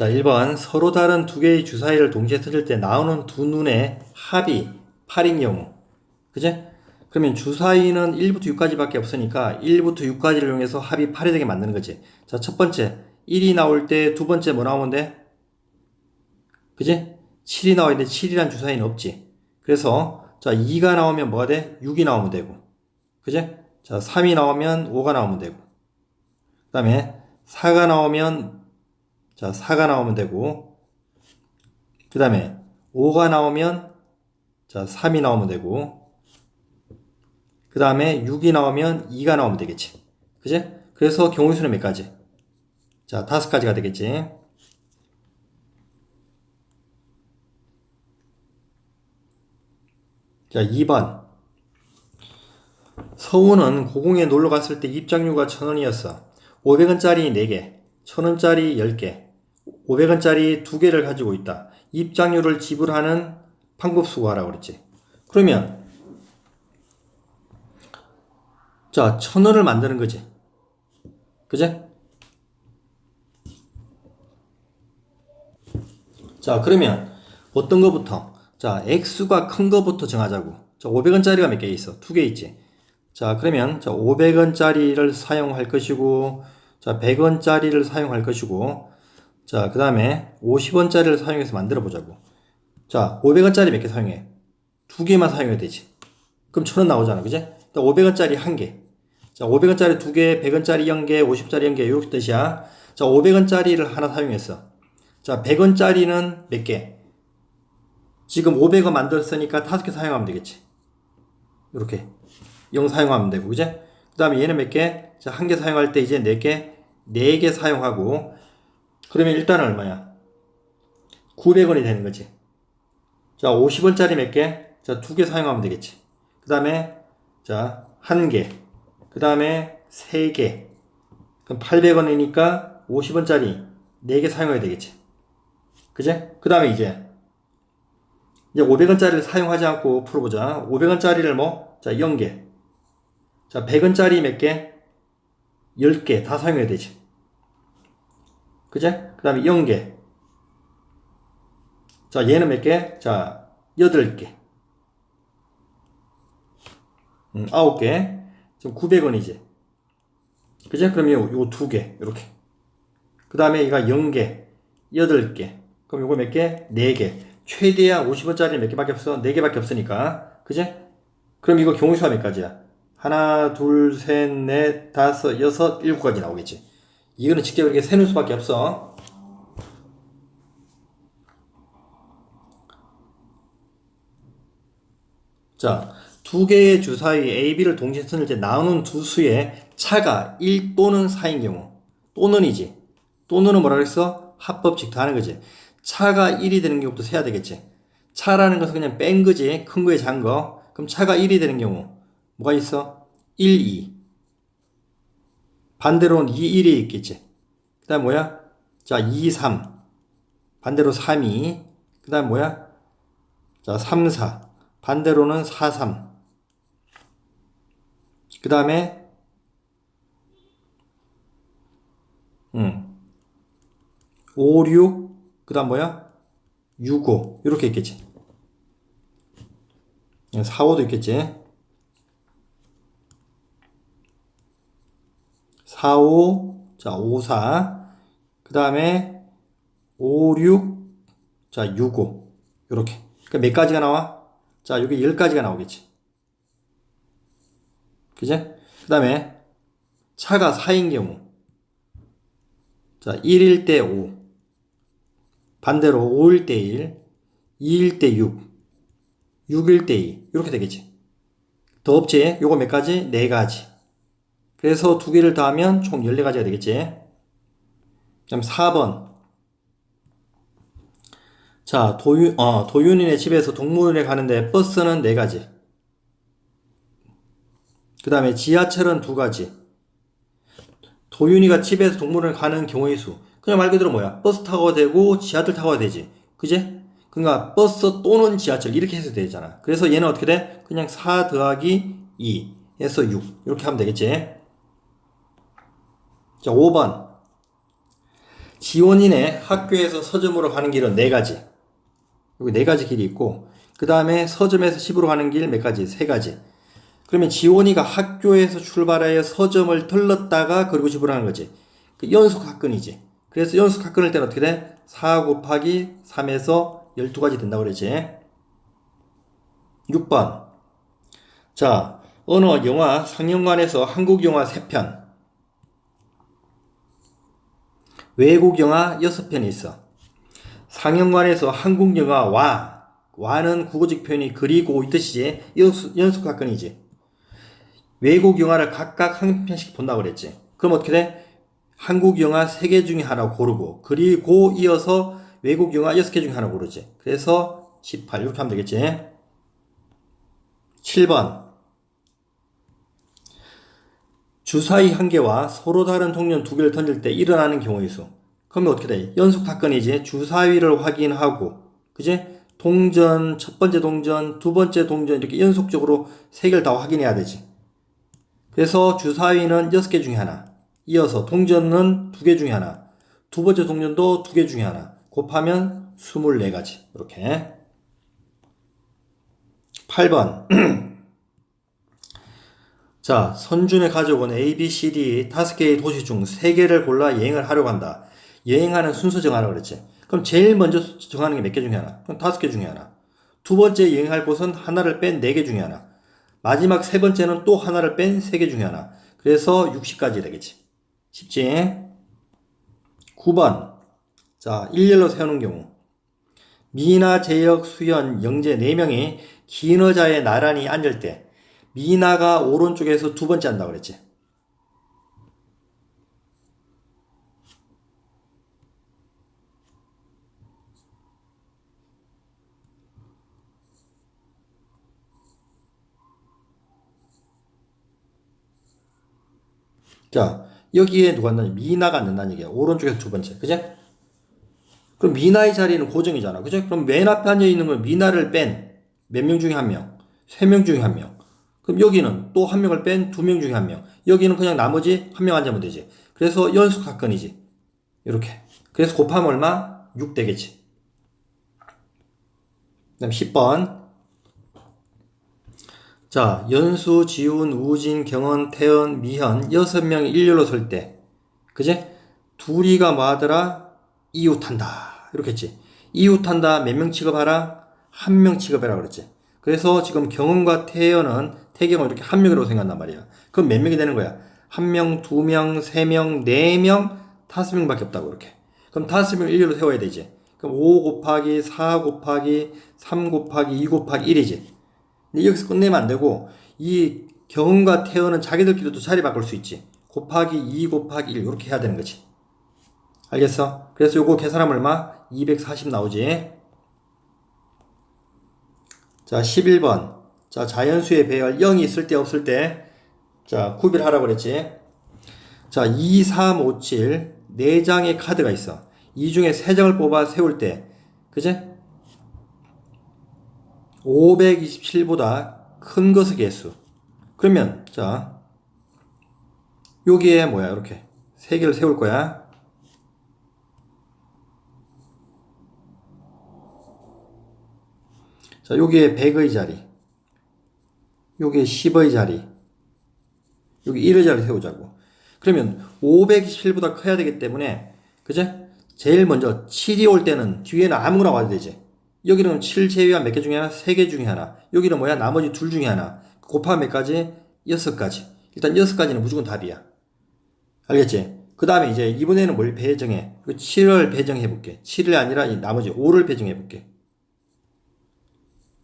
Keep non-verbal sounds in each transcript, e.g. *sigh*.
자, 1번. 서로 다른 두 개의 주사위를 동시에 쓰실 때 나오는 두 눈의 합이 8인 경우. 그제? 그러면 주사위는 1부터 6까지밖에 없으니까 1부터 6까지를 이용해서 합이 8이 되게 만드는 거지. 자, 첫 번째. 1이 나올 때 두 번째 뭐 나오면 돼? 그지? 7이 나와야 돼. 7이란 주사위는 없지. 그래서 자, 2가 나오면 뭐가 돼? 6이 나오면 되고. 그지? 자, 3이 나오면 5가 나오면 되고. 그 다음에 4가 나오면 자, 4가 나오면 되고. 그 다음에 5가 나오면 자, 3이 나오면 되고. 그 다음에 6이 나오면 2가 나오면 되겠지. 그지? 그래서 경우수는 몇 가지? 자, 다섯 가지가 되겠지. 자, 2번. 서우는 고궁에 놀러 갔을 때 입장료가 1000원이었어. 500원짜리 4개, 1000원짜리 10개, 500원짜리 2개를 가지고 있다. 입장료를 지불하는 방법 수고하라고 그랬지. 그러면 자, 1000원을 만드는 거지. 그제? 자, 그러면 어떤 거부터? 자, 액수가 큰 거부터 정하자고. 자, 500원짜리가 몇 개 있어? 두 개 있지. 자, 그러면 자, 500원짜리를 사용할 것이고 자, 100원짜리를 사용할 것이고 자, 그 다음에 50원짜리를 사용해서 만들어 보자고. 자, 500원짜리 몇 개 사용해? 두 개만 사용해야 되지. 그럼 1000원 나오잖아. 그제? 500원짜리 한 개. 자, 500원짜리 두 개, 100원짜리 0개, 50원짜리 0개 이렇게 뜻이야. 자, 500원짜리를 하나 사용했어. 자, 100원짜리는 몇 개? 지금 500원 만들었으니까 다섯 개 사용하면 되겠지. 이렇게 0 사용하면 되고, 그제? 그 다음에 얘는 몇 개? 자, 한 개 사용할 때 이제 4개, 4개 사용하고, 그러면 일단은 얼마야? 900원이 되는 거지. 자, 50원짜리 몇 개? 자, 두 개 사용하면 되겠지. 그 다음에, 자, 한 개. 그 다음에 세 개. 그럼 800원이니까 50원짜리 4개 사용해야 되겠지. 그제? 그 다음에 이제, 이제 500원짜리를 사용하지 않고 풀어보자. 500원짜리를 뭐? 자, 0개. 자, 100원짜리 몇 개? 10개 다 사용해야 되지. 그제? 그 다음에 0개. 자, 얘는 몇 개? 자, 8개. 음, 9개. 지금 900원이지. 그제? 그럼 요, 요두 개. 이렇게. 그 다음에 얘가 0개. 8개. 그럼 요거 몇 개? 4개. 최대한 50원짜리 몇 개밖에 없어? 4개밖에 없으니까. 그제? 그럼 이거 경우수가 몇 가지야? 하나, 둘, 셋, 넷, 다섯, 여섯, 일곱 가지 나오겠지. 이거는 직접 이렇게 세는 수밖에 없어. 자, 두 개의 주사위 A, B를 동시에 때 나오는 두 수의 차가 1 또는 4인 경우 또는이지. 또는은 뭐라 그랬어? 합법칙 다 하는 거지. 차가 1이 되는 경우부터 세야 되겠지. 차라는 것은 그냥 뺀 거지. 큰 거에 잔 거. 그럼 차가 1이 되는 경우 뭐가 있어? 1, 2. 반대로는 2, 1이 있겠지. 그 다음 뭐야? 자, 2, 3. 반대로 3, 2. 그 다음 뭐야? 자, 3, 4. 반대로는 4, 3. 그 다음에, 음, 5, 6. 그 다음 뭐야? 6, 5. 이렇게 있겠지. 4, 5도 있겠지. 4, 5, 자, 5, 4. 그 다음에 5, 6, 자, 6, 5. 요렇게. 그러니까 몇 가지가 나와? 자, 여기 10가지가 나오겠지. 그제? 그 다음에 차가 4인 경우. 자, 1일 때 5. 반대로 5일 때 1. 2일 때 6. 6일 때 2. 이렇게 되겠지. 더 없지? 요거 몇 가지? 4가지. 그래서 두 개를 더하면 총 14가지가 되겠지. 그럼 4번. 자, 도윤, 어, 도윤이네 집에서 동물원에 가는데 버스는 4가지. 그 다음에 지하철은 2가지. 도윤이가 집에서 동물원에 가는 경우의 수. 그냥 말 그대로 뭐야? 버스 타고 되고 지하철 타고 되지. 그지? 그러니까 버스 또는 지하철 이렇게 해서 되잖아. 그래서 얘는 어떻게 돼? 그냥 4 더하기 2 해서 6. 이렇게 하면 되겠지. 자, 5번. 지원인의 학교에서 서점으로 가는 길은 네 가지. 여기 네 가지 길이 있고, 그 다음에 서점에서 집으로 가는 길 몇 가지? 세 가지. 그러면 지원이가 학교에서 출발하여 서점을 들렀다가 그리고 집으로 가는 거지. 그 연속 학근이지. 그래서 연속 학근일 때는 어떻게 돼? 4 곱하기 3에서 12가지 된다고 그러지. 6번. 자, 어느 영화 상영관에서 한국 영화 3편, 외국 영화 6편이 있어. 상영관에서 한국 영화 와, 와는 국어적 표현이 그리고 이 뜻이지. 연속, 학근이지. 외국 영화를 각각 한 편씩 본다고 그랬지. 그럼 어떻게 돼? 한국 영화 3개 중에 하나 고르고, 그리고 이어서 외국 영화 6개 중에 하나 고르지. 그래서 18, 이렇게 하면 되겠지. 7번. 주사위 한 개와 서로 다른 동전 두 개를 던질 때 일어나는 경우의 수. 그러면 어떻게 돼? 연속 사건이지. 주사위를 확인하고, 그지? 동전, 첫 번째 동전, 두 번째 동전, 이렇게 연속적으로 세 개를 다 확인해야 되지. 그래서 주사위는 여섯 개 중에 하나. 이어서 동전은 두 개 중에 하나. 두 번째 동전도 두 개 중에 하나. 곱하면 24가지. 이렇게. 8번. *clears throat* 자, 선준의 가족은 A, B, C, D 다섯 개의 도시 중 세 개를 골라 여행을 하려고 한다. 여행하는 순서 정하라고 그랬지. 그럼 제일 먼저 정하는 게 몇 개 중에 하나? 그럼 다섯 개 중에 하나. 두 번째 여행할 곳은 하나를 뺀 네 개 중에 하나. 마지막 세 번째는 또 하나를 뺀 세 개 중에 하나. 그래서 60까지 되겠지. 쉽지? 9번. 자, 일렬로 세우는 경우. 미나, 재혁, 수연, 영재 4명이 긴 의자에 나란히 앉을 때 미나가 오른쪽에서 두 번째 한다고 그랬지. 자, 여기에 누가 앉는다? 미나가 앉는다는 얘기야. 오른쪽에서 두 번째. 그제? 그럼 미나의 자리는 고정이잖아. 그죠? 그럼 맨 앞에 앉아 있는 건 미나를 뺀 몇 명 중에 한 명, 세 명 중에 한 명. 그럼 여기는 또 한 명을 뺀 두 명 중에 한 명. 여기는 그냥 나머지 한 명 앉으면 되지. 그래서 연속 사건이지. 이렇게. 그래서 곱하면 얼마? 6 되겠지. 그 다음 10번. 자, 연수, 지훈, 우진, 경원, 태연, 미현, 여섯 명이 일렬로 설 때. 그제? 둘이가 뭐 하더라? 이웃한다. 이렇게 했지. 이웃한다. 몇 명 취급하라? 한 명 취급해라 그랬지. 그래서 지금 경원과 태연은 태경은 이렇게 한 명이라고 생각한단 말이야. 그럼 몇 명이 되는 거야? 한 명, 두 명, 세 명, 네 명, 다섯 명밖에 없다고 이렇게. 그럼 다섯 명 일렬로 세워야 되지. 그럼 5 곱하기 4 곱하기 3 곱하기 2 곱하기 1이지. 근데 여기서 끝내면 안 되고 이 경원과 태연은 자기들끼리도 자리 바꿀 수 있지. 곱하기 2 곱하기 1 이렇게 해야 되는 거지. 알겠어? 그래서 요거 계산하면 얼마? 240 나오지. 자, 11번. 자, 자연수의 배열 0이 있을 때 없을 때. 자, 구별하라고 그랬지. 자, 2, 3, 5, 7. 4장의 카드가 있어. 이 중에 3장을 뽑아 세울 때. 그제? 527보다 큰 것의 개수. 그러면, 자, 여기에 뭐야, 이렇게. 3개를 세울 거야. 자, 여기에 100의 자리. 여기에 10의 자리. 여기 1의 자리 세우자고. 그러면 527보다 커야 되기 때문에, 그제? 제일 먼저 7이 올 때는 뒤에는 아무거나 와도 되지. 여기는 7 제외한 몇 개 중에 하나? 3개 중에 하나. 여기는 뭐야? 나머지 둘 중에 하나. 곱하면 몇 가지? 6가지. 일단 6가지는 무조건 답이야. 알겠지? 그 다음에 이제 이번에는 뭘 배정해? 7을 배정해 볼게. 7이 아니라 이 나머지 5를 배정해 볼게.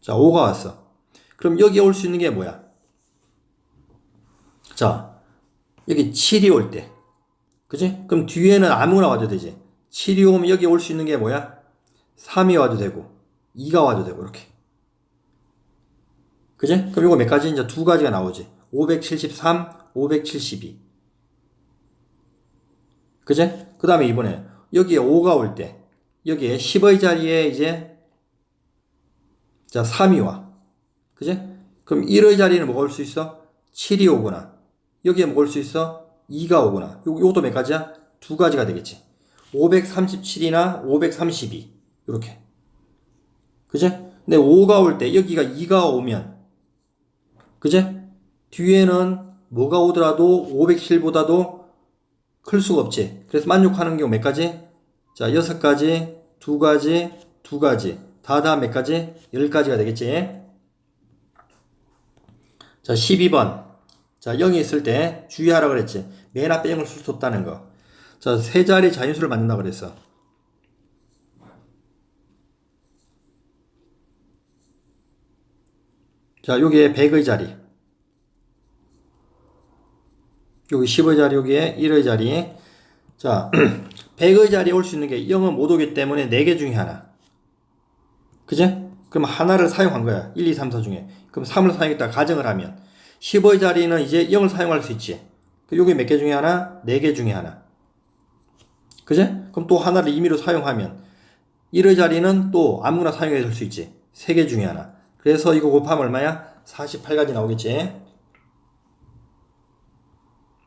자, 5가 왔어. 그럼 여기 올수 있는 게 뭐야? 자, 여기 7이 올 때. 그지? 그럼 뒤에는 아무거나 와도 되지. 7이 오면 여기 올 수 있는 게 뭐야? 3이 와도 되고, 2가 와도 되고, 이렇게. 그지? 그럼 이거 몇 가지? 이제 두 가지가 나오지. 573, 572. 그지? 그 다음에 이번에 여기에 5가 올 때, 여기에 10의 자리에 이제 자, 3이 와. 그지? 그럼 1의 자리는 뭐가 올 수 있어? 7이 오거나. 여기에 뭐가 올 수 있어? 2가 오거나. 요, 요것도 몇 가지야? 두 가지가 되겠지. 537이나 532 이렇게 그제? 근데 5가 올 때 여기가 2가 오면 그제? 뒤에는 뭐가 오더라도 507보다도 클 수가 없지. 그래서 만족하는 경우 몇 가지? 자, 여섯 가지, 두 가지, 두 가지. 다다 몇 가지? 열 가지가 되겠지. 자, 12번. 자, 0이 있을 때 주의하라 그랬지. 맨 앞에 0을 쓸 수 없다는 거. 자, 세 자리 자연수를 만든다 그랬어. 자, 요게 100의 자리. 여기 10의 자리, 여기에 1의 자리. 자, *clears throat* 100의 자리에 올 수 있는 게 0은 못 오기 때문에 4개 중에 하나. 그제? 그럼 하나를 사용한 거야. 1, 2, 3, 4 중에. 그럼 3을 사용했다 가정을 하면 10의 자리는 이제 0을 사용할 수 있지. 요게 몇 개 중에 하나? 4개 중에 하나. 그제? 그럼 또 하나를 임의로 사용하면 1의 자리는 또 아무나 사용해 줄 수 있지. 3개 중에 하나. 그래서 이거 곱하면 얼마야? 48가지 나오겠지.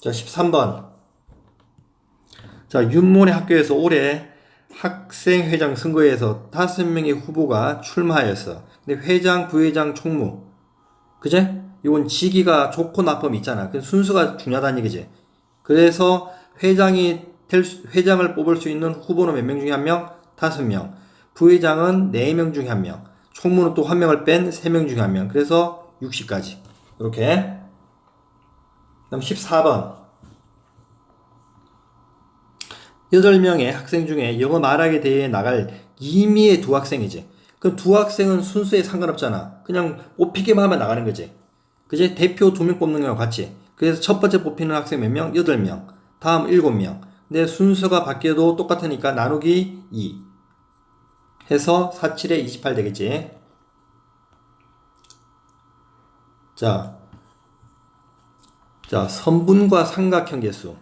자, 13번. 자, 윤모네 학교에서 올해 학생회장 선거에서 다섯 명의 후보가 출마하였어. 근데 회장, 부회장, 총무. 그제? 이건 직위가 좋고 나쁨이 있잖아. 그 순수가 중요하다는 얘기지. 그래서 회장이 될 수- 회장을 뽑을 수 있는 후보는 몇 명 중에 한 명? 다섯 명. 부회장은 네 명 중에 한 명. 총무는 또 한 명을 뺀 세 명 중에 한 명. 그래서 60까지. 이렇게. 그다음 14번. 8명의 학생 중에 영어 말하게 대회에 나갈 임의의 두 학생이지. 그럼 두 학생은 순수에 상관없잖아. 그냥 뽑히기만 하면 나가는 거지. 그지? 대표 두 명 뽑는 거랑 같이. 그래서 첫 번째 뽑히는 학생 몇 명? 8명. 다음 7명. 근데 순서가 바뀌어도 똑같으니까 나누기 2. 해서 47에 28 되겠지. 자. 자, 선분과 삼각형 개수.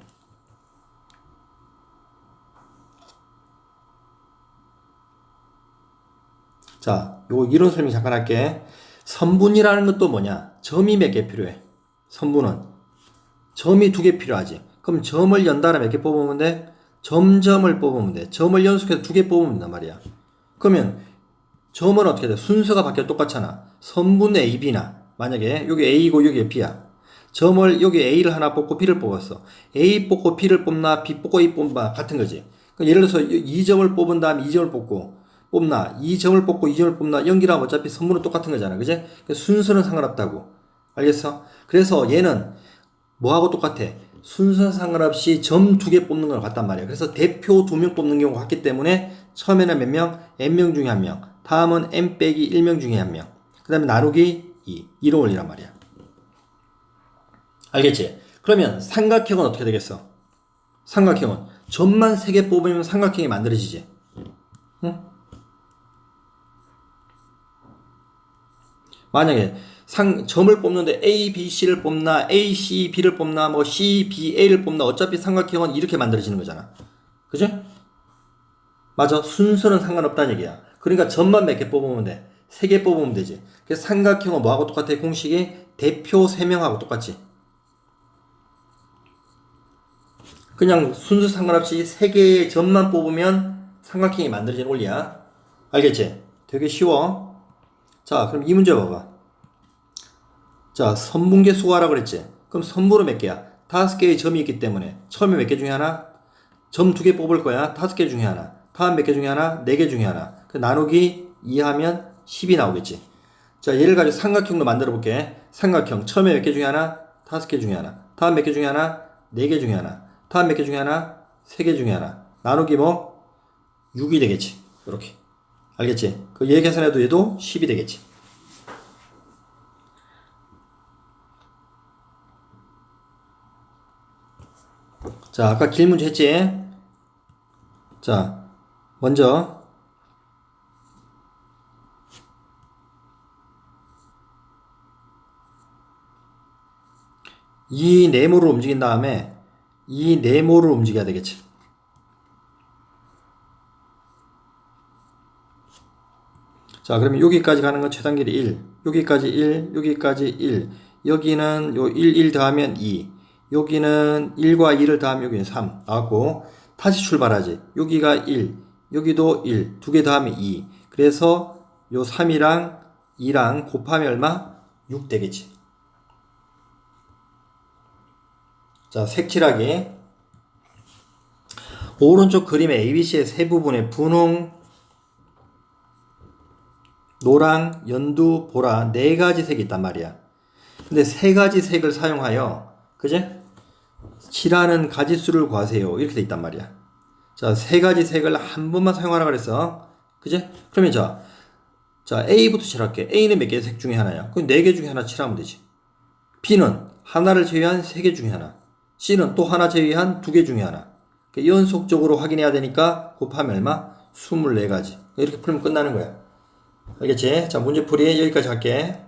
자, 요 이론 설명 잠깐 할게. 선분이라는 것도 뭐냐? 점이 몇 개 필요해? 선분은 점이 두 개 필요하지. 그럼 점을 연달아 몇 개 뽑으면 돼? 점점을 뽑으면 돼. 점을 연속해서 두 개 뽑으면 된단 말이야. 그러면 점은 어떻게 돼? 순서가 바뀌어 똑같잖아. 선분 A, B나 만약에 여기 A고 여기 B야. 점을 여기 A를 하나 뽑고 B를 뽑았어. A 뽑고 B를 뽑나 B 뽑고 A 뽑나 같은 거지. 예를 들어서 이 점을 뽑은 다음에 이 점을 뽑고 뽑나 이 점을 뽑고 이 점을 뽑나 연기라면 어차피 선분은 똑같은 거잖아. 그지? 그러니까 순서는 상관없다고. 알겠어? 그래서 얘는 뭐하고 똑같아? 순서 상관없이 점 두 개 뽑는 걸 같단 말이야. 그래서 대표 두 명 뽑는 경우가 같기 때문에 처음에는 몇 명? n명 중에 한 명. 다음은 n 빼기 1명 중에 한 명. 그 다음에 나누기 2. 이로 올리란 말이야. 알겠지? 그러면 삼각형은 어떻게 되겠어? 삼각형은 점만 세개 뽑으면 삼각형이 만들어지지. 응? 만약에 상, 점을 뽑는데 A, B, C를 뽑나, A, C, B를 뽑나, 뭐 C, B, A를 뽑나, 어차피 삼각형은 이렇게 만들어지는 거잖아. 그죠? 맞아. 순서는 상관없다는 얘기야. 그러니까 점만 몇 개 뽑으면 돼. 세 개 뽑으면 되지. 그래서 삼각형은 뭐하고 똑같아? 공식이 대표 세 명하고 똑같지. 그냥 순서 상관없이 세 개의 점만 뽑으면 삼각형이 만들어지는 원리야. 알겠지? 되게 쉬워. 자, 그럼 이 문제 봐봐. 자, 선분계 수하라 그랬지? 그럼 선분은 몇 개야? 다섯 개의 점이 있기 때문에 처음에 몇 개 중에 하나? 점 두 개 뽑을 거야. 다섯 개 중에 하나. 다음 몇 개 중에 하나? 네 개 중에 하나. 그 나누기 2 하면 10이 나오겠지. 자, 얘를 가지고 삼각형도 만들어 볼게. 삼각형. 처음에 몇 개 중에 하나? 다섯 개 중에 하나. 다음 몇 개 중에 하나? 네 개 중에 하나. 다음 몇 개 중에 하나? 세 개 중에 하나. 나누기 뭐? 6이 되겠지. 이렇게. 알겠지? 그 얘 계산해도 얘도 10이 되겠지. 자, 아까 길 문제 했지? 자, 먼저 이 네모를 움직인 다음에 이 네모를 움직여야 되겠지. 자, 그러면 여기까지 가는 건 최단 길이 1. 여기까지 1, 여기까지 1. 여기는 요 1, 1 더하면 2. 여기는 1과 2를 더하면 여기는 3. 나왔고, 다시 출발하지. 여기가 1, 여기도 1, 두 개 더하면 2. 그래서 요 3이랑 2랑 곱하면 얼마? 6 되겠지. 자, 색칠하기. 오른쪽 그림의 ABC의 세 부분의 분홍, 노랑, 연두, 보라 네 가지 색이 있단 말이야. 근데 세 가지 색을 사용하여 그제? 칠하는 가지 수를 구하세요. 이렇게 돼 있단 말이야. 자, 세 가지 색을 한 번만 사용하라 그랬어. 그제? 그러면 자, 자, A부터 칠할게. A는 몇 개 색 중에 하나야. 그럼 네 개 중에 하나 칠하면 되지. B는 하나를 제외한 세 개 중에 하나. C는 또 하나 제외한 두 개 중에 하나. 그 연속적으로 확인해야 되니까 곱하면 얼마? 24가지. 이렇게 풀면 끝나는 거야. 알겠지? 자, 문제풀이 여기까지 할게.